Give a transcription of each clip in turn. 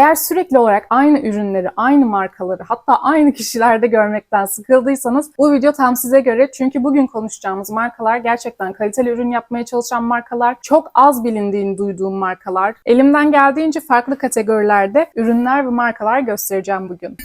Eğer sürekli olarak aynı ürünleri, aynı markaları hatta aynı kişilerde görmekten sıkıldıysanız bu video tam size göre. Çünkü bugün konuşacağımız markalar gerçekten kaliteli ürün yapmaya çalışan markalar, çok az bilindiğini duyduğum markalar. Elimden geldiğince farklı kategorilerde ürünler ve markalar göstereceğim bugün.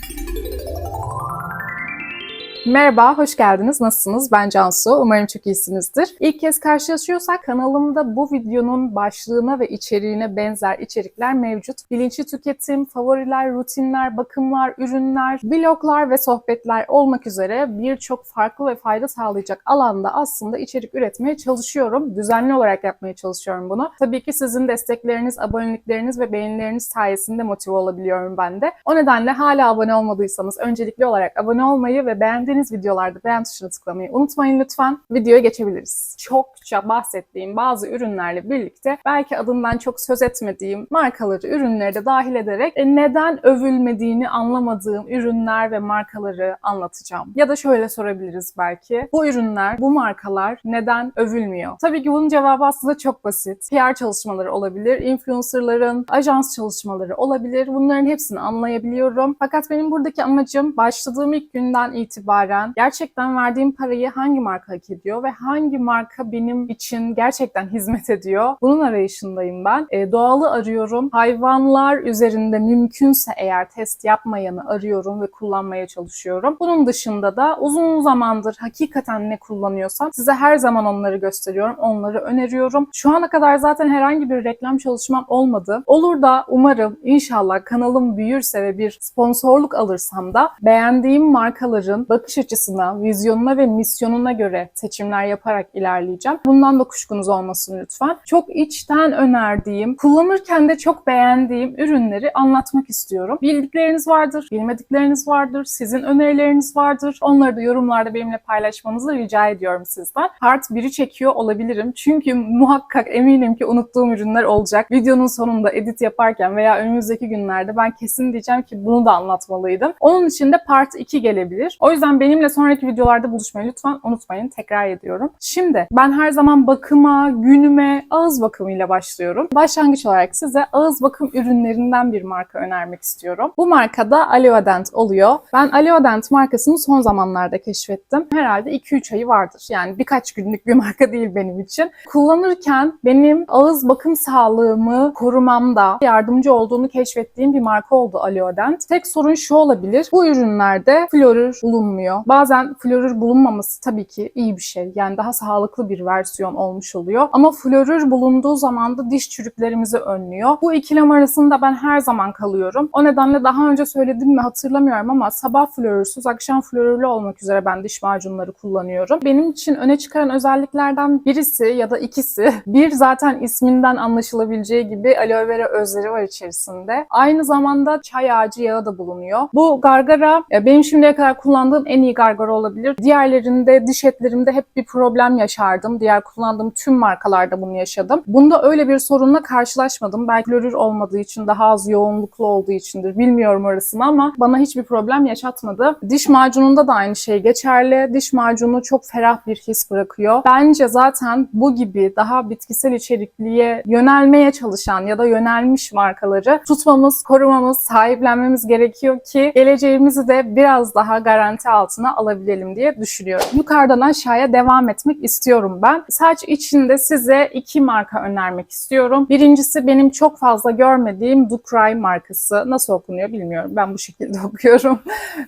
Merhaba, hoş geldiniz. Nasılsınız? Ben Cansu. Umarım çok iyisinizdir. İlk kez karşılaşıyorsak kanalımda bu videonun başlığına ve içeriğine benzer içerikler mevcut. Bilinçli tüketim, favoriler, rutinler, bakımlar, ürünler, vloglar ve sohbetler olmak üzere birçok farklı ve fayda sağlayacak alanda aslında içerik üretmeye çalışıyorum. Düzenli olarak yapmaya çalışıyorum bunu. Tabii ki sizin destekleriniz, abonelikleriniz ve beğenileriniz sayesinde motive olabiliyorum ben de. O nedenle hala abone olmadıysanız öncelikli olarak abone olmayı ve beğendiğiniz videolarda beğen tuşuna tıklamayı unutmayın lütfen. Videoya geçebiliriz. Çokça bahsettiğim bazı ürünlerle birlikte belki adından çok söz etmediğim markaları, ürünleri de dahil ederek e, neden övülmediğini anlamadığım ürünler ve markaları anlatacağım. Ya da şöyle sorabiliriz belki. Bu ürünler, bu markalar neden övülmüyor? Tabii ki bunun cevabı aslında çok basit. PR çalışmaları olabilir, influencerların ajans çalışmaları olabilir. Bunların hepsini anlayabiliyorum. Fakat benim buradaki amacım başladığım ilk günden itibaren gerçekten verdiğim parayı hangi marka hak ediyor ve hangi marka benim için gerçekten hizmet ediyor? Bunun arayışındayım ben. E, doğalı arıyorum. Hayvanlar üzerinde mümkünse eğer test yapmayanı arıyorum ve kullanmaya çalışıyorum. Bunun dışında da uzun zamandır hakikaten ne kullanıyorsam size her zaman onları gösteriyorum. Onları öneriyorum. Şu ana kadar zaten herhangi bir reklam çalışmam olmadı. Olur da umarım inşallah kanalım büyürse ve bir sponsorluk alırsam da beğendiğim markaların bakış açısına, vizyonuna ve misyonuna göre seçimler yaparak ilerleyeceğim. Bundan da kuşkunuz olmasın lütfen. Çok içten önerdiğim, kullanırken de çok beğendiğim ürünleri anlatmak istiyorum. Bildikleriniz vardır, bilmedikleriniz vardır, sizin önerileriniz vardır. Onları da yorumlarda benimle paylaşmanızı rica ediyorum sizden. Part 1'i çekiyor olabilirim. Çünkü muhakkak eminim ki unuttuğum ürünler olacak. Videonun sonunda edit yaparken veya önümüzdeki günlerde ben kesin diyeceğim ki bunu da anlatmalıydım. Onun için de Part 2 gelebilir. O yüzden benimle sonraki videolarda buluşmayı lütfen unutmayın. Tekrar ediyorum. Şimdi ben her zaman bakıma, günüme, ağız bakımıyla başlıyorum. Başlangıç olarak size ağız bakım ürünlerinden bir marka önermek istiyorum. Bu marka da Aleodent oluyor. Ben Aleodent markasını son zamanlarda keşfettim. Herhalde 2-3 ayı vardır. Yani birkaç günlük bir marka değil benim için. Kullanırken benim ağız bakım sağlığımı korumamda yardımcı olduğunu keşfettiğim bir marka oldu Aleodent. Tek sorun şu olabilir. Bu ürünlerde florür bulunmuyor. Bazen florür bulunmaması tabii ki iyi bir şey. Yani daha sağlıklı bir versiyon olmuş oluyor. Ama florür bulunduğu zaman da diş çürüklerimizi önlüyor. Bu ikilem arasında ben her zaman kalıyorum. O nedenle daha önce söyledim mi hatırlamıyorum ama sabah florürsüz, akşam florürlü olmak üzere ben diş macunları kullanıyorum. Benim için öne çıkaran özelliklerden birisi ya da ikisi bir zaten isminden anlaşılabileceği gibi aloe vera özleri var içerisinde. Aynı zamanda çay ağacı yağı da bulunuyor. Bu gargara e, benim şimdiye kadar kullandığım en iyi gargara olabilir. Diğerlerinde diş etlerimde hep bir problem yaşardım. Diğer kullandığım tüm markalarda bunu yaşadım. Bunda öyle bir sorunla karşılaşmadım. Belki klorür olmadığı için daha az yoğunluklu olduğu içindir. Bilmiyorum orasını ama bana hiçbir problem yaşatmadı. Diş macununda da aynı şey geçerli. Diş macunu çok ferah bir his bırakıyor. Bence zaten bu gibi daha bitkisel içerikliye yönelmeye çalışan ya da yönelmiş markaları tutmamız, korumamız, sahiplenmemiz gerekiyor ki geleceğimizi de biraz daha garanti altına alabilelim diye düşünüyorum. Yukarıdan aşağıya devam etmek istiyorum ben. Saç içinde size iki marka önermek istiyorum. Birincisi benim çok fazla görmediğim Ducray markası. Nasıl okunuyor bilmiyorum. Ben bu şekilde okuyorum.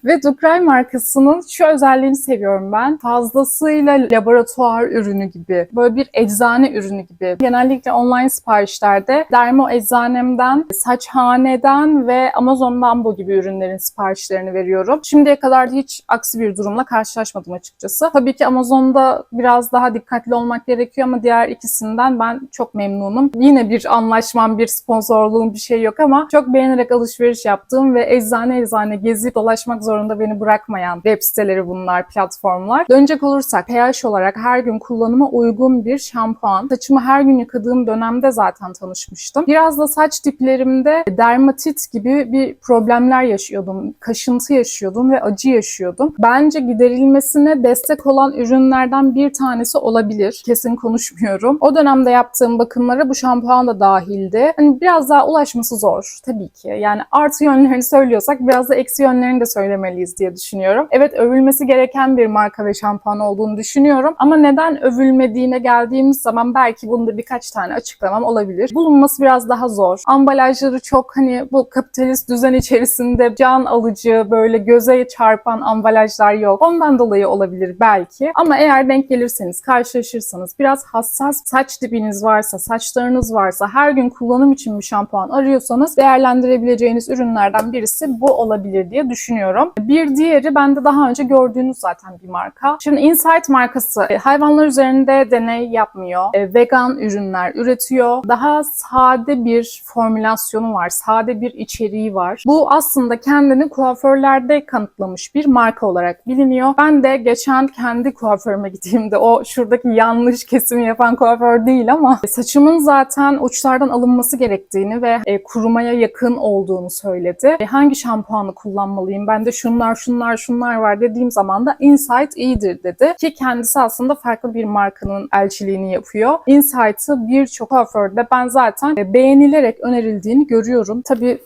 Ve Ducray markasının şu özelliğini seviyorum ben. Fazlasıyla laboratuvar ürünü gibi. Böyle bir eczane ürünü gibi. Genellikle online siparişlerde Dermo eczanemden, saçhaneden ve Amazon'dan bu gibi ürünlerin siparişlerini veriyorum. Şimdiye kadar da hiç aksi bir durumla karşılaşmadım açıkçası. Tabii ki Amazon'da biraz daha dikkatli olmak gerekiyor ama diğer ikisinden ben çok memnunum. Yine bir anlaşmam, bir sponsorluğum bir şey yok ama çok beğenerek alışveriş yaptığım ve eczane eczane gezip dolaşmak zorunda beni bırakmayan web siteleri bunlar, platformlar. Dönecek olursak pH olarak her gün kullanıma uygun bir şampuan. Saçımı her gün yıkadığım dönemde zaten tanışmıştım. Biraz da saç diplerimde dermatit gibi bir problemler yaşıyordum. Kaşıntı yaşıyordum ve acı yaşıyordum. Bence giderilmesine destek olan ürünlerden bir tanesi olabilir. Kesin konuşmuyorum. O dönemde yaptığım bakımlara bu şampuan da dahildi. Hani biraz daha ulaşması zor tabii ki. Yani artı yönlerini söylüyorsak biraz da eksi yönlerini de söylemeliyiz diye düşünüyorum. Evet övülmesi gereken bir marka ve şampuan olduğunu düşünüyorum. Ama neden övülmediğine geldiğimiz zaman belki bunda birkaç tane açıklamam olabilir. Bulunması biraz daha zor. Ambalajları çok hani bu kapitalist düzen içerisinde can alıcı böyle göze çarpan ambalajlar yok. Ondan dolayı olabilir belki. Ama eğer denk gelirseniz, karşılaşırsanız, biraz hassas saç dibiniz varsa, saçlarınız varsa, her gün kullanım için bir şampuan arıyorsanız değerlendirebileceğiniz ürünlerden birisi bu olabilir diye düşünüyorum. Bir diğeri bende daha önce gördüğünüz zaten bir marka. Şimdi Insight markası e, hayvanlar üzerinde deney yapmıyor. E, Vegan ürünler üretiyor. Daha sade bir formülasyonu var. Sade bir içeriği var. Bu aslında kendini kuaförlerde kanıtlamış bir marka olarak biliniyor. Ben de geçen kendi kuaförüme gittiğimde o şuradaki yanlış kesimi yapan kuaför değil ama saçımın zaten uçlardan alınması gerektiğini ve e, kurumaya yakın olduğunu söyledi. E, hangi şampuanı kullanmalıyım? Ben de şunlar şunlar şunlar var dediğim zaman da Insight iyidir dedi. Ki kendisi aslında farklı bir markanın elçiliğini yapıyor. Insight'ı birçok kuaförde ben zaten e, beğenilerek önerildiğini görüyorum. Tabii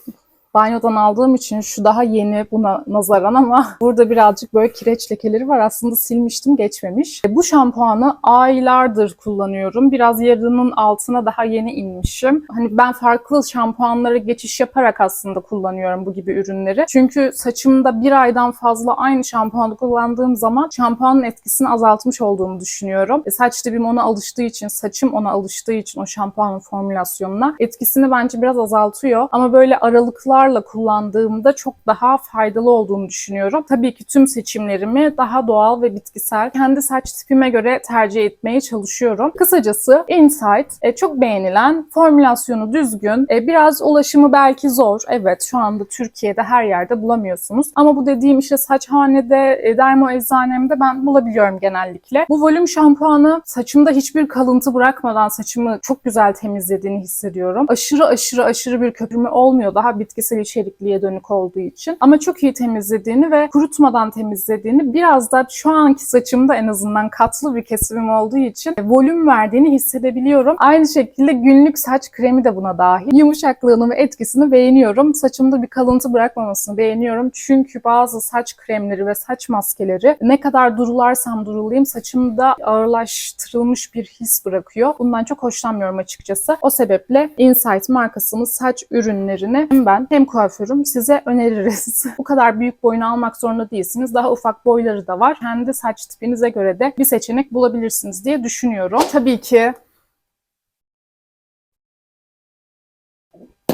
banyodan aldığım için şu daha yeni buna nazaran ama burada birazcık böyle kireç lekeleri var. Aslında silmiştim geçmemiş. E, Bu şampuanı aylardır kullanıyorum. Biraz yarının altına daha yeni inmişim. Hani ben farklı şampuanlara geçiş yaparak aslında kullanıyorum bu gibi ürünleri. Çünkü saçımda bir aydan fazla aynı şampuanı kullandığım zaman şampuanın etkisini azaltmış olduğunu düşünüyorum. E, saç dibim ona alıştığı için, saçım ona alıştığı için o şampuanın formülasyonuna etkisini bence biraz azaltıyor. Ama böyle aralıklarla kullandığımda çok daha faydalı olduğunu düşünüyorum. Tabii ki tüm seçimlerimi daha doğal ve bitkisel kendi saç tipime göre tercih etmeye çalışıyorum. Kısacası Insight e, çok beğenilen, formülasyonu düzgün, e, biraz ulaşımı belki zor. Evet şu anda Türkiye'de her yerde bulamıyorsunuz. Ama bu dediğim işte saçhanede, e, dermo eczanemde ben bulabiliyorum genellikle. Bu volüm şampuanı saçımda hiçbir kalıntı bırakmadan saçımı çok güzel temizlediğini hissediyorum. Aşırı aşırı aşırı bir köpürme olmuyor. Daha bitkisel içerikliye dönük olduğu için. Ama çok iyi temizlediğini ve kurutmadan temizlediğini biraz da şu anki saçımda en azından katlı bir kesimim olduğu için volüm verdiğini hissedebiliyorum. Aynı şekilde günlük saç kremi de buna dahil. Yumuşaklığını ve etkisini beğeniyorum. Saçımda bir kalıntı bırakmamasını beğeniyorum. Çünkü bazı saç kremleri ve saç maskeleri ne kadar durularsam durulayım saçımda ağırlaştırılmış bir his bırakıyor. Bundan çok hoşlanmıyorum açıkçası. O sebeple Insight markasının saç ürünlerini hem ben hem kuaförüm size öneririz. Bu kadar büyük boyunu almak zorunda değilsiniz. Daha ufak boyları da var. Kendi saç tipinize göre de bir seçenek bulabilirsiniz diye düşünüyorum. Tabii ki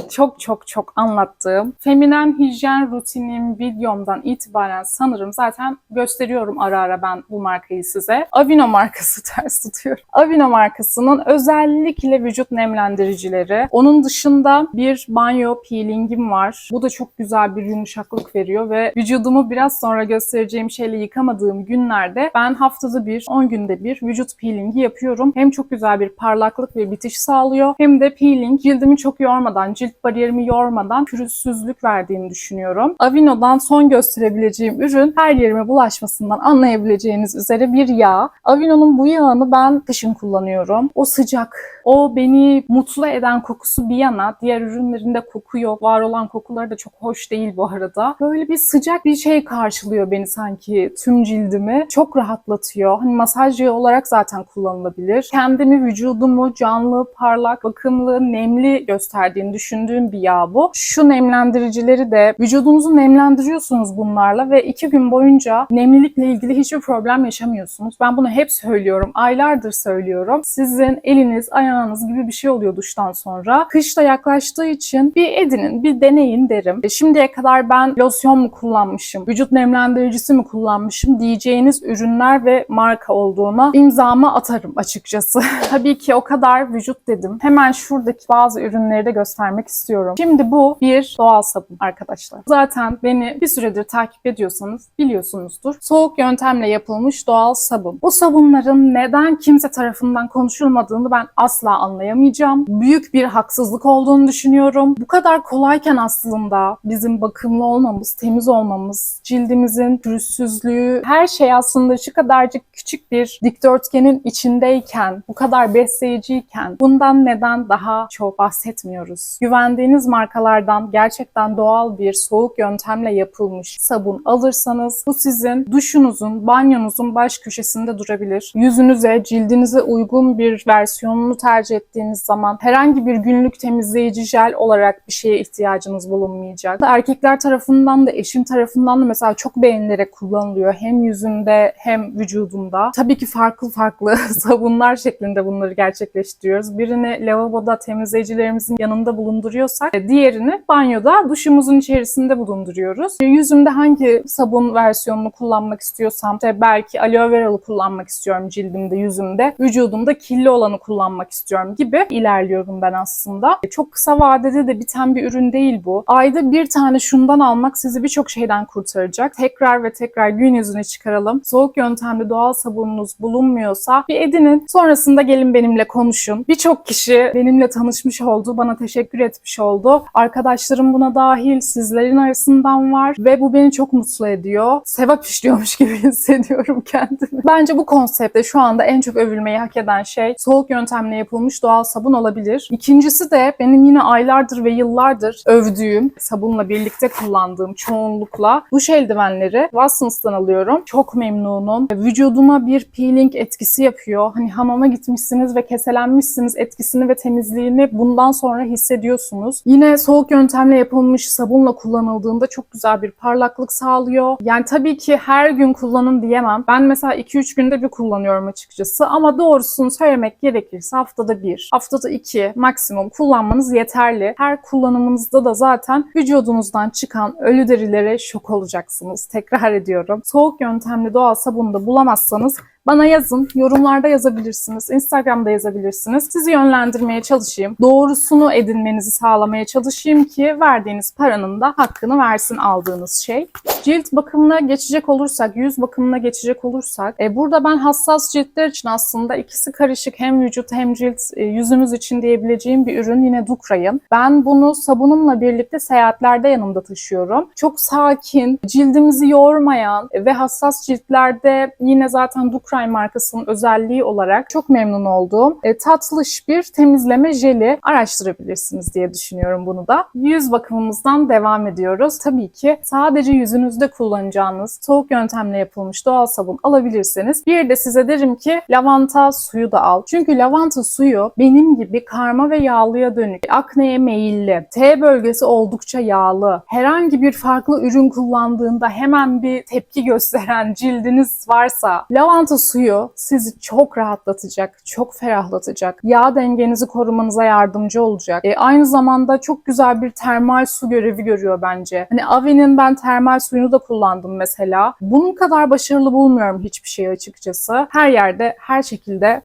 çok çok çok anlattığım feminen hijyen rutinim videomdan itibaren sanırım zaten gösteriyorum ara ara ben bu markayı size. Avino markası ters tutuyorum. Avino markasının özellikle vücut nemlendiricileri. Onun dışında bir banyo peelingim var. Bu da çok güzel bir yumuşaklık veriyor ve vücudumu biraz sonra göstereceğim şeyle yıkamadığım günlerde ben haftada bir, 10 günde bir vücut peelingi yapıyorum. Hem çok güzel bir parlaklık ve bitiş sağlıyor hem de peeling cildimi çok yormadan, cilt bariyerimi yormadan pürüzsüzlük verdiğini düşünüyorum. Avino'dan son gösterebileceğim ürün her yerime bulaşmasından anlayabileceğiniz üzere bir yağ. Avino'nun bu yağını ben kışın kullanıyorum. O sıcak, o beni mutlu eden kokusu bir yana diğer ürünlerinde koku yok. Var olan kokuları da çok hoş değil bu arada. Böyle bir sıcak bir şey karşılıyor beni sanki tüm cildimi. Çok rahatlatıyor. Hani masaj olarak zaten kullanılabilir. Kendimi, vücudumu canlı, parlak, bakımlı, nemli gösterdiğini düşündüğüm bir yağ bu. Şu nemlendiricileri de vücudunuzu nemlendiriyorsunuz bunlarla ve iki gün boyunca nemlilikle ilgili hiçbir problem yaşamıyorsunuz. Ben bunu hep söylüyorum. Aylardır söylüyorum. Sizin eliniz, ayağınız gibi bir şey oluyor duştan sonra. Kışta yaklaştığı için bir edinin, bir deneyin derim. E, Şimdiye kadar ben losyon mu kullanmışım, vücut nemlendiricisi mi kullanmışım diyeceğiniz ürünler ve marka olduğuna imzamı atarım açıkçası. Tabii ki o kadar vücut dedim. Hemen şuradaki bazı ürünleri de göstermek istiyorum istiyorum. Şimdi bu bir doğal sabun arkadaşlar. Zaten beni bir süredir takip ediyorsanız biliyorsunuzdur. Soğuk yöntemle yapılmış doğal sabun. Bu sabunların neden kimse tarafından konuşulmadığını ben asla anlayamayacağım. Büyük bir haksızlık olduğunu düşünüyorum. Bu kadar kolayken aslında bizim bakımlı olmamız, temiz olmamız, cildimizin pürüzsüzlüğü, her şey aslında şu kadarcık küçük bir dikdörtgenin içindeyken, bu kadar besleyiciyken bundan neden daha çok bahsetmiyoruz? Güvendiğiniz markalardan gerçekten doğal bir soğuk yöntemle yapılmış sabun alırsanız bu sizin duşunuzun, banyonuzun baş köşesinde durabilir. Yüzünüze, cildinize uygun bir versiyonunu tercih ettiğiniz zaman herhangi bir günlük temizleyici jel olarak bir şeye ihtiyacınız bulunmayacak. Erkekler tarafından da eşim tarafından da mesela çok beğenilerek kullanılıyor. Hem yüzünde hem vücudunda. Tabii ki farklı farklı sabunlar şeklinde bunları gerçekleştiriyoruz. Birini lavaboda temizleyicilerimizin yanında bulunduruyorsak e, diğerini banyoda duşumuzun içerisinde bulunduruyoruz. E, Yüzümde hangi sabun versiyonunu kullanmak istiyorsam işte belki aloe veralı kullanmak istiyorum cildimde, yüzümde. Vücudumda kirli olanı kullanmak istiyorum gibi ilerliyorum ben aslında. E, Çok kısa vadede de biten bir ürün değil bu. Ayda bir tane şundan almak sizi birçok şeyden kurtaracak. Tekrar ve tekrar gün yüzüne çıkaralım. Soğuk yöntemli doğal sabununuz bulunmuyorsa bir edinin. Sonrasında gelin benimle konuşun. Birçok kişi benimle tanışmış oldu, bana teşekkür etmiş oldu. Arkadaşlarım buna dahil, sizlerin arasından var ve bu beni çok mutlu ediyor. Sevap işliyormuş gibi hissediyorum kendimi. Bence bu konsepte şu anda en çok övülmeyi hak eden şey soğuk yöntemle yapılmış doğal sabun olabilir. İkincisi de benim yine aylardır ve yıllardır övdüğüm, sabunla birlikte kullandığım çoğunlukla duş eldivenleri Watsons'tan alıyorum. Çok memnunum. Vücuduma bir peeling etkisi yapıyor. Hani hamama gitmişsiniz ve keselenmişsiniz etkisini ve temizliğini bundan sonra hissediyorsunuz. Yine soğuk yöntemle yapılmış sabunla kullanıldığında çok güzel bir parlaklık sağlıyor. Yani tabii ki her gün kullanın diyemem. Ben mesela 2-3 günde bir kullanıyorum açıkçası ama doğrusunu söylemek gerekirse haftada bir, haftada iki maksimum kullanmanız yeterli. Her kullanımınızda da zaten vücudunuzdan çıkan ölü derilere şok olacaksınız. Tekrar ediyorum. Soğuk yöntemli doğal sabunu da bulamazsanız bana yazın, yorumlarda yazabilirsiniz, Instagram'da yazabilirsiniz. Sizi yönlendirmeye çalışayım. Doğrusunu edinmenizi sağlamaya çalışayım ki verdiğiniz paranın da hakkını versin aldığınız şey. Cilt bakımına geçecek olursak, yüz bakımına geçecek olursak, e, burada ben hassas ciltler için aslında ikisi karışık hem vücut hem cilt e, yüzümüz için diyebileceğim bir ürün yine Dukra'yın. Ben bunu sabunumla birlikte seyahatlerde yanımda taşıyorum. Çok sakin, cildimizi yormayan ve hassas ciltlerde yine zaten Dukra markasının özelliği olarak çok memnun olduğum e, tatlış bir temizleme jeli araştırabilirsiniz diye düşünüyorum bunu da. Yüz bakımımızdan devam ediyoruz. Tabii ki sadece yüzünüzde kullanacağınız soğuk yöntemle yapılmış doğal sabun alabilirseniz bir de size derim ki lavanta suyu da al. Çünkü lavanta suyu benim gibi karma ve yağlıya dönük, akneye meyilli, T bölgesi oldukça yağlı, herhangi bir farklı ürün kullandığında hemen bir tepki gösteren cildiniz varsa lavanta suyu sizi çok rahatlatacak, çok ferahlatacak. Yağ dengenizi korumanıza yardımcı olacak. E, aynı zamanda çok güzel bir termal su görevi görüyor bence. Hani Avi'nin ben termal suyunu da kullandım mesela. Bunun kadar başarılı bulmuyorum hiçbir şeyi açıkçası. Her yerde, her şekilde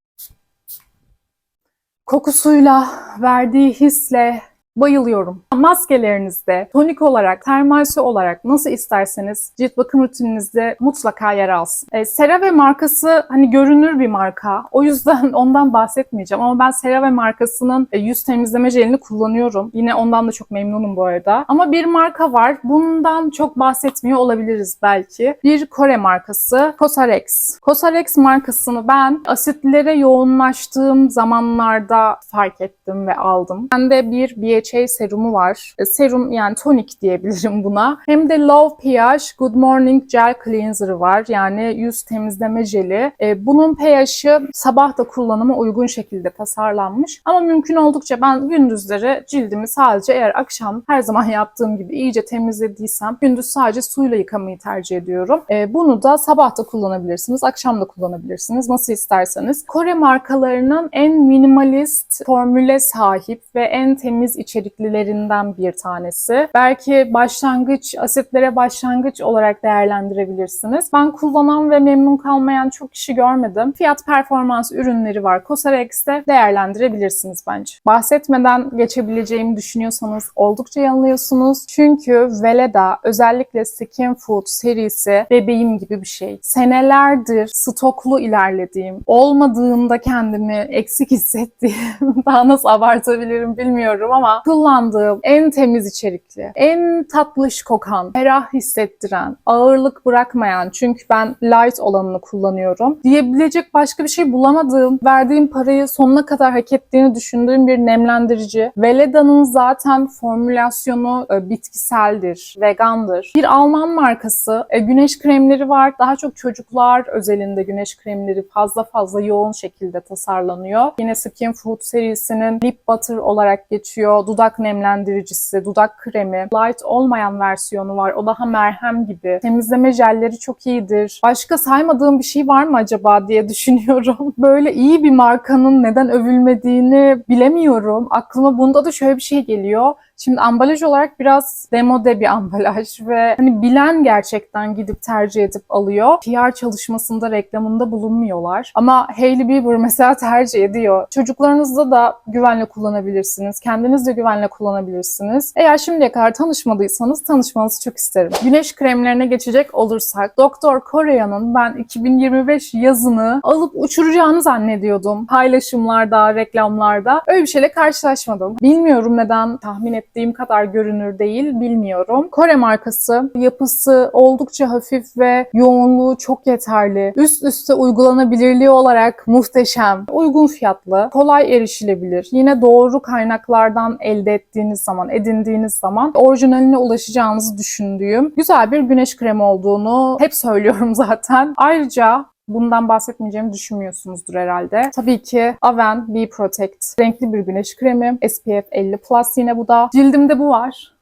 kokusuyla, verdiği hisle, Bayılıyorum. Maskelerinizde tonik olarak, termal su olarak nasıl isterseniz cilt bakım rutininizde mutlaka yer alsın. E, CeraVe markası hani görünür bir marka. O yüzden ondan bahsetmeyeceğim ama ben CeraVe markasının e, yüz temizleme jelini kullanıyorum. Yine ondan da çok memnunum bu arada. Ama bir marka var. Bundan çok bahsetmiyor olabiliriz belki. Bir Kore markası Cosrx. Cosrx markasını ben asitlere yoğunlaştığım zamanlarda fark ettim ve aldım. Bende bir BHA serumu var. E, Serum yani tonik diyebilirim buna. Hem de Love pH Good Morning Gel Cleanser var. Yani yüz temizleme jeli. E, Bunun pH'i sabah da kullanıma uygun şekilde tasarlanmış. Ama mümkün oldukça ben gündüzleri cildimi sadece eğer akşam her zaman yaptığım gibi iyice temizlediysem gündüz sadece suyla yıkamayı tercih ediyorum. E, Bunu da sabah da kullanabilirsiniz, akşam da kullanabilirsiniz. Nasıl isterseniz. Kore markalarının en minimalist formüle sahip ve en temiz içi içeriklilerinden bir tanesi. Belki başlangıç, asitlere başlangıç olarak değerlendirebilirsiniz. Ben kullanan ve memnun kalmayan çok kişi görmedim. Fiyat performans ürünleri var. Cosrx'te değerlendirebilirsiniz bence. Bahsetmeden geçebileceğimi düşünüyorsanız oldukça yanılıyorsunuz. Çünkü Veleda özellikle Skin Food serisi bebeğim gibi bir şey. Senelerdir stoklu ilerlediğim, olmadığında kendimi eksik hissettiğim, daha nasıl abartabilirim bilmiyorum ama kullandığım en temiz içerikli, en tatlış kokan, ferah hissettiren, ağırlık bırakmayan çünkü ben light olanını kullanıyorum. Diyebilecek başka bir şey bulamadığım, verdiğim parayı sonuna kadar hak ettiğini düşündüğüm bir nemlendirici. Veleda'nın zaten formülasyonu e, bitkiseldir, vegandır. Bir Alman markası, e, güneş kremleri var. Daha çok çocuklar özelinde güneş kremleri fazla fazla yoğun şekilde tasarlanıyor. Yine Skin Food serisinin Lip Butter olarak geçiyor. Dudak nemlendiricisi, dudak kremi. Light olmayan versiyonu var. O daha merhem gibi. Temizleme jelleri çok iyidir. Başka saymadığım bir şey var mı acaba diye düşünüyorum. Böyle iyi bir markanın neden övülmediğini bilemiyorum. Aklıma bunda da şöyle bir şey geliyor. Şimdi ambalaj olarak biraz demode bir ambalaj ve hani bilen gerçekten gidip tercih edip alıyor. PR çalışmasında, reklamında bulunmuyorlar. Ama Hailey Bieber mesela tercih ediyor. Çocuklarınızda da güvenle kullanabilirsiniz. Kendiniz de güvenle kullanabilirsiniz. Eğer şimdiye kadar tanışmadıysanız tanışmanızı çok isterim. Güneş kremlerine geçecek olursak Doktor Korea'nın ben 2025 yazını alıp uçuracağını zannediyordum. Paylaşımlarda, reklamlarda. Öyle bir şeyle karşılaşmadım. Bilmiyorum neden tahmin ettiğim kadar görünür değil bilmiyorum. Kore markası yapısı oldukça hafif ve yoğunluğu çok yeterli. Üst üste uygulanabilirliği olarak muhteşem. Uygun fiyatlı, kolay erişilebilir. Yine doğru kaynaklardan elde ettiğiniz zaman, edindiğiniz zaman orijinaline ulaşacağınızı düşündüğüm güzel bir güneş kremi olduğunu hep söylüyorum zaten. Ayrıca Bundan bahsetmeyeceğimi düşünmüyorsunuzdur herhalde. Tabii ki Aven B Protect renkli bir güneş kremi. SPF 50 Plus yine bu da. Cildimde bu var.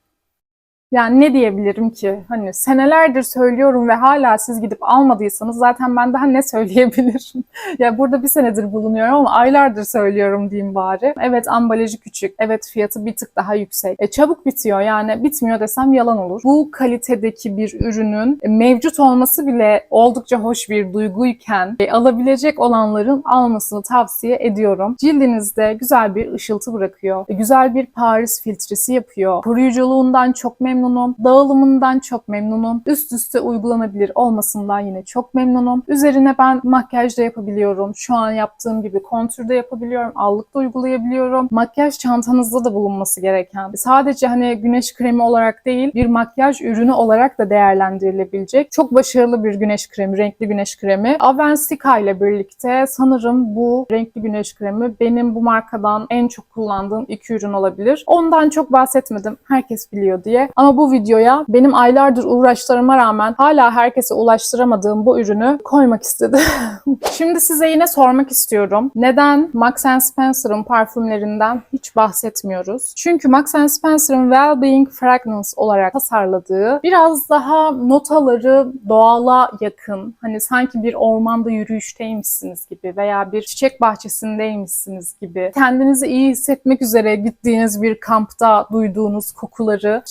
Yani ne diyebilirim ki? Hani senelerdir söylüyorum ve hala siz gidip almadıysanız zaten ben daha ne söyleyebilirim? ya burada bir senedir bulunuyorum ama aylardır söylüyorum diyeyim bari. Evet ambalajı küçük. Evet fiyatı bir tık daha yüksek. E, çabuk bitiyor yani bitmiyor desem yalan olur. Bu kalitedeki bir ürünün mevcut olması bile oldukça hoş bir duyguyken e, alabilecek olanların almasını tavsiye ediyorum. Cildinizde güzel bir ışıltı bırakıyor. E, güzel bir Paris filtresi yapıyor. Koruyuculuğundan çok memnunum. Dağılımından çok memnunum. Üst üste uygulanabilir olmasından yine çok memnunum. Üzerine ben makyaj da yapabiliyorum. Şu an yaptığım gibi kontürde yapabiliyorum. Allık da uygulayabiliyorum. Makyaj çantanızda da bulunması gereken. Sadece hani güneş kremi olarak değil bir makyaj ürünü olarak da değerlendirilebilecek. Çok başarılı bir güneş kremi, renkli güneş kremi. Avensika ile birlikte sanırım bu renkli güneş kremi benim bu markadan en çok kullandığım iki ürün olabilir. Ondan çok bahsetmedim. Herkes biliyor diye. Ama bu videoya benim aylardır uğraşlarıma rağmen hala herkese ulaştıramadığım bu ürünü koymak istedim. Şimdi size yine sormak istiyorum. Neden Max Spencer'ın parfümlerinden hiç bahsetmiyoruz? Çünkü Max Spencer'ın Wellbeing Fragrance olarak tasarladığı biraz daha notaları doğala yakın. Hani sanki bir ormanda yürüyüşteymişsiniz gibi veya bir çiçek bahçesindeymişsiniz gibi. Kendinizi iyi hissetmek üzere gittiğiniz bir kampta duyduğunuz kokuları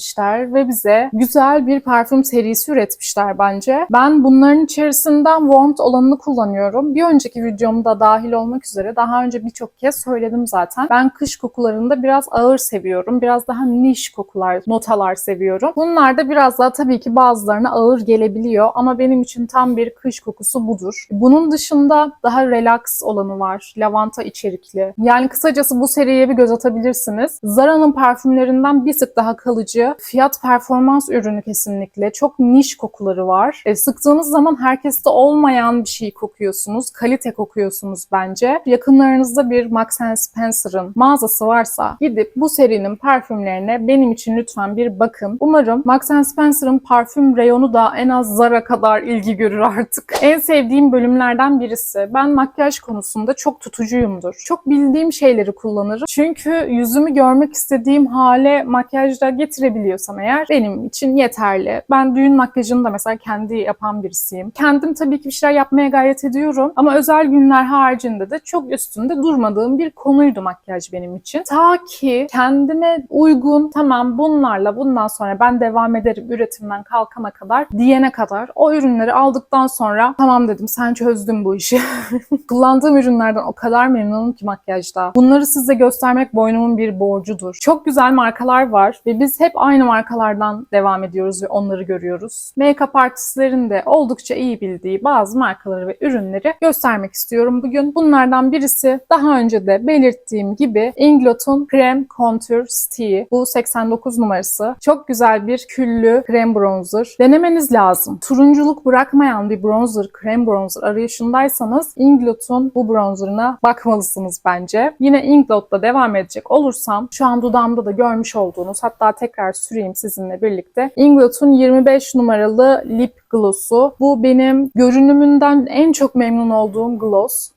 şişelemişler ve bize güzel bir parfüm serisi üretmişler bence. Ben bunların içerisinden Warmth olanını kullanıyorum. Bir önceki videomda dahil olmak üzere daha önce birçok kez söyledim zaten. Ben kış kokularında biraz ağır seviyorum. Biraz daha niş kokular, notalar seviyorum. Bunlar da biraz daha tabii ki bazılarına ağır gelebiliyor ama benim için tam bir kış kokusu budur. Bunun dışında daha relax olanı var. Lavanta içerikli. Yani kısacası bu seriye bir göz atabilirsiniz. Zara'nın parfümlerinden bir tık daha kalıcı. Fiyat performans ürünü kesinlikle. Çok niş kokuları var. E, sıktığınız zaman herkeste olmayan bir şey kokuyorsunuz. Kalite kokuyorsunuz bence. Yakınlarınızda bir Max Spencer'ın mağazası varsa gidip bu serinin parfümlerine benim için lütfen bir bakın. Umarım Max Spencer'ın parfüm reyonu da en az Zara kadar ilgi görür artık. En sevdiğim bölümlerden birisi. Ben makyaj konusunda çok tutucuyumdur. Çok bildiğim şeyleri kullanırım. Çünkü yüzümü görmek istediğim hale makyajda getirebilirim gösterebiliyorsam eğer benim için yeterli. Ben düğün makyajını da mesela kendi yapan birisiyim. Kendim tabii ki bir şeyler yapmaya gayret ediyorum ama özel günler haricinde de çok üstünde durmadığım bir konuydu makyaj benim için. Ta ki kendime uygun tamam bunlarla bundan sonra ben devam ederim üretimden kalkana kadar diyene kadar o ürünleri aldıktan sonra tamam dedim sen çözdün bu işi. Kullandığım ürünlerden o kadar memnunum ki makyajda. Bunları size göstermek boynumun bir borcudur. Çok güzel markalar var ve biz hep aynı markalardan devam ediyoruz ve onları görüyoruz. Make-up artistlerin de oldukça iyi bildiği bazı markaları ve ürünleri göstermek istiyorum bugün. Bunlardan birisi daha önce de belirttiğim gibi Inglot'un Krem Contour Stick'i. Bu 89 numarası. Çok güzel bir küllü krem bronzer. Denemeniz lazım. Turunculuk bırakmayan bir bronzer, krem bronzer arayışındaysanız Inglot'un bu bronzerına bakmalısınız bence. Yine Inglot'la devam edecek olursam şu an dudağımda da görmüş olduğunuz hatta tekrar süreyim sizinle birlikte. Inglot'un 25 numaralı lip gloss'u. Bu benim görünümünden en çok memnun olduğum gloss.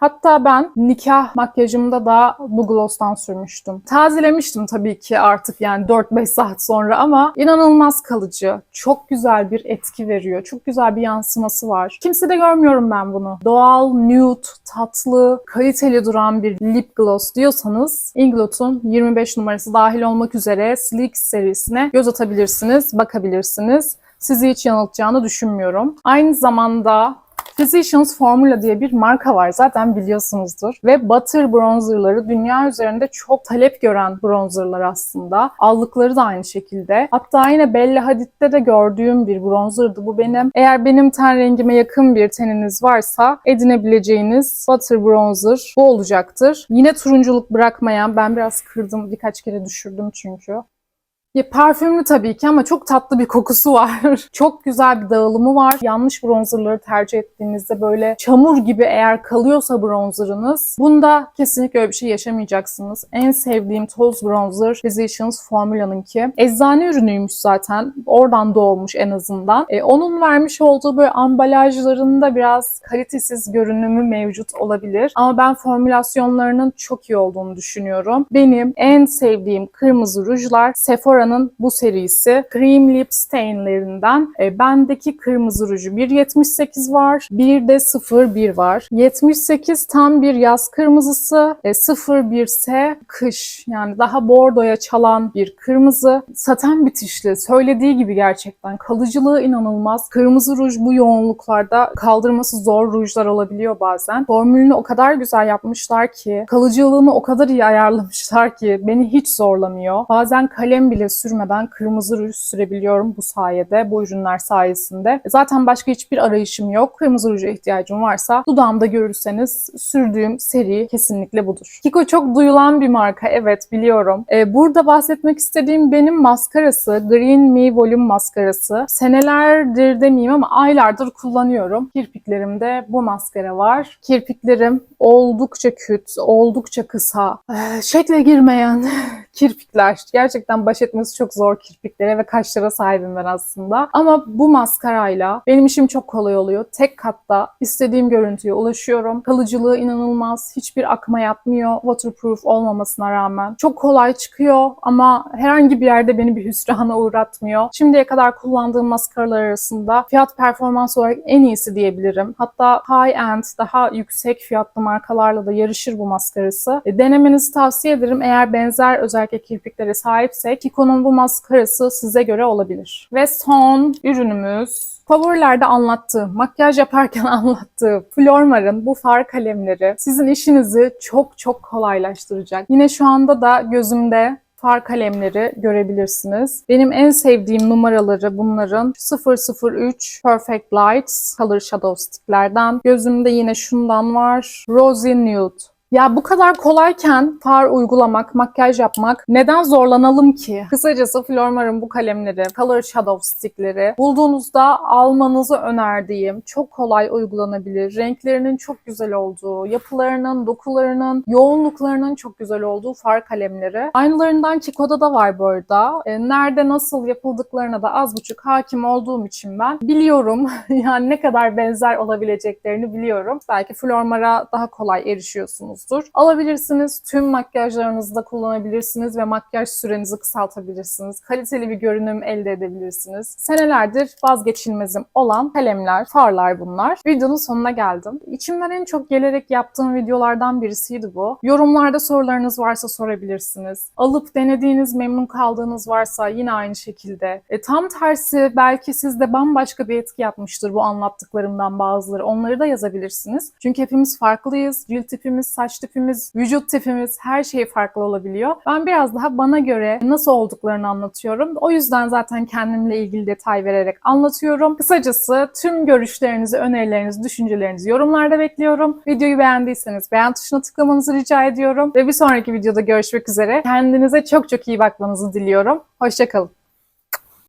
Hatta ben nikah makyajımda da bu gloss'tan sürmüştüm. Tazelemiştim tabii ki artık yani 4-5 saat sonra ama inanılmaz kalıcı. Çok güzel bir etki veriyor. Çok güzel bir yansıması var. Kimse de görmüyorum ben bunu. Doğal, nude, tatlı, kaliteli duran bir lip gloss diyorsanız Inglot'un 25 numarası dahil olmak üzere Sleek serisine göz atabilirsiniz, bakabilirsiniz. Sizi hiç yanıltacağını düşünmüyorum. Aynı zamanda Physicians Formula diye bir marka var zaten biliyorsunuzdur. Ve butter bronzerları dünya üzerinde çok talep gören bronzerlar aslında. Allıkları da aynı şekilde. Hatta yine Bella Hadid'de de gördüğüm bir bronzerdı bu benim. Eğer benim ten rengime yakın bir teniniz varsa edinebileceğiniz butter bronzer bu olacaktır. Yine turunculuk bırakmayan ben biraz kırdım birkaç kere düşürdüm çünkü. Ya parfümlü tabii ki ama çok tatlı bir kokusu var. çok güzel bir dağılımı var. Yanlış bronzerları tercih ettiğinizde böyle çamur gibi eğer kalıyorsa bronzerınız bunda kesinlikle öyle bir şey yaşamayacaksınız. En sevdiğim toz bronzer Physicians Formula'nınki. Eczane ürünüymüş zaten. Oradan doğmuş en azından. E, onun vermiş olduğu böyle ambalajlarında biraz kalitesiz görünümü mevcut olabilir. Ama ben formülasyonlarının çok iyi olduğunu düşünüyorum. Benim en sevdiğim kırmızı rujlar Sephora Sephora'nın bu serisi Cream Lip Stain'lerinden e, bendeki kırmızı ruju 1.78 var. Bir de 01 var. 78 tam bir yaz kırmızısı. E, 01 ise kış. Yani daha bordoya çalan bir kırmızı. Saten bitişli. Söylediği gibi gerçekten. Kalıcılığı inanılmaz. Kırmızı ruj bu yoğunluklarda kaldırması zor rujlar olabiliyor bazen. Formülünü o kadar güzel yapmışlar ki, kalıcılığını o kadar iyi ayarlamışlar ki beni hiç zorlamıyor. Bazen kalem bile sürmeden kırmızı ruj sürebiliyorum bu sayede, bu ürünler sayesinde. Zaten başka hiçbir arayışım yok. Kırmızı ruja ihtiyacım varsa dudağımda görürseniz sürdüğüm seri kesinlikle budur. Kiko çok duyulan bir marka, evet biliyorum. Ee, burada bahsetmek istediğim benim maskarası, Green Me Volume maskarası. Senelerdir demeyeyim ama aylardır kullanıyorum. Kirpiklerimde bu maskara var. Kirpiklerim oldukça küt, oldukça kısa, ee, şekle girmeyen kirpikler. Gerçekten baş etmesi çok zor kirpiklere ve kaşlara sahibim ben aslında. Ama bu maskarayla benim işim çok kolay oluyor. Tek katta istediğim görüntüye ulaşıyorum. Kalıcılığı inanılmaz. Hiçbir akma yapmıyor. Waterproof olmamasına rağmen. Çok kolay çıkıyor ama herhangi bir yerde beni bir hüsrana uğratmıyor. Şimdiye kadar kullandığım maskaralar arasında fiyat performans olarak en iyisi diyebilirim. Hatta high-end, daha yüksek fiyatlı markalarla da yarışır bu maskarası. E, denemenizi tavsiye ederim. Eğer benzer özellikle kirpiklere sahipsek Kiko'nun bu maskarası size göre olabilir. Ve son ürünümüz Favorilerde anlattığı, makyaj yaparken anlattığı Flormar'ın bu far kalemleri sizin işinizi çok çok kolaylaştıracak. Yine şu anda da gözümde far kalemleri görebilirsiniz. Benim en sevdiğim numaraları bunların 003 Perfect Lights Color Shadow Stick'lerden. Gözümde yine şundan var. Rosy Nude ya bu kadar kolayken far uygulamak, makyaj yapmak neden zorlanalım ki? Kısacası Flormar'ın bu kalemleri, Color Shadow Stick'leri bulduğunuzda almanızı önerdiğim, çok kolay uygulanabilir, renklerinin çok güzel olduğu, yapılarının, dokularının, yoğunluklarının çok güzel olduğu far kalemleri. Aynılarından Kiko'da da var bu arada. E, nerede nasıl yapıldıklarına da az buçuk hakim olduğum için ben biliyorum. yani ne kadar benzer olabileceklerini biliyorum. Belki Flormar'a daha kolay erişiyorsunuz ucuzdur. Alabilirsiniz. Tüm makyajlarınızda kullanabilirsiniz ve makyaj sürenizi kısaltabilirsiniz. Kaliteli bir görünüm elde edebilirsiniz. Senelerdir vazgeçilmezim olan kalemler, farlar bunlar. Videonun sonuna geldim. İçimden en çok gelerek yaptığım videolardan birisiydi bu. Yorumlarda sorularınız varsa sorabilirsiniz. Alıp denediğiniz, memnun kaldığınız varsa yine aynı şekilde. E, tam tersi belki sizde bambaşka bir etki yapmıştır bu anlattıklarımdan bazıları. Onları da yazabilirsiniz. Çünkü hepimiz farklıyız. Cilt tipimiz, saç tipimiz, vücut tipimiz her şey farklı olabiliyor. Ben biraz daha bana göre nasıl olduklarını anlatıyorum. O yüzden zaten kendimle ilgili detay vererek anlatıyorum. Kısacası tüm görüşlerinizi, önerilerinizi, düşüncelerinizi yorumlarda bekliyorum. Videoyu beğendiyseniz beğen tuşuna tıklamanızı rica ediyorum. Ve bir sonraki videoda görüşmek üzere. Kendinize çok çok iyi bakmanızı diliyorum. Hoşçakalın.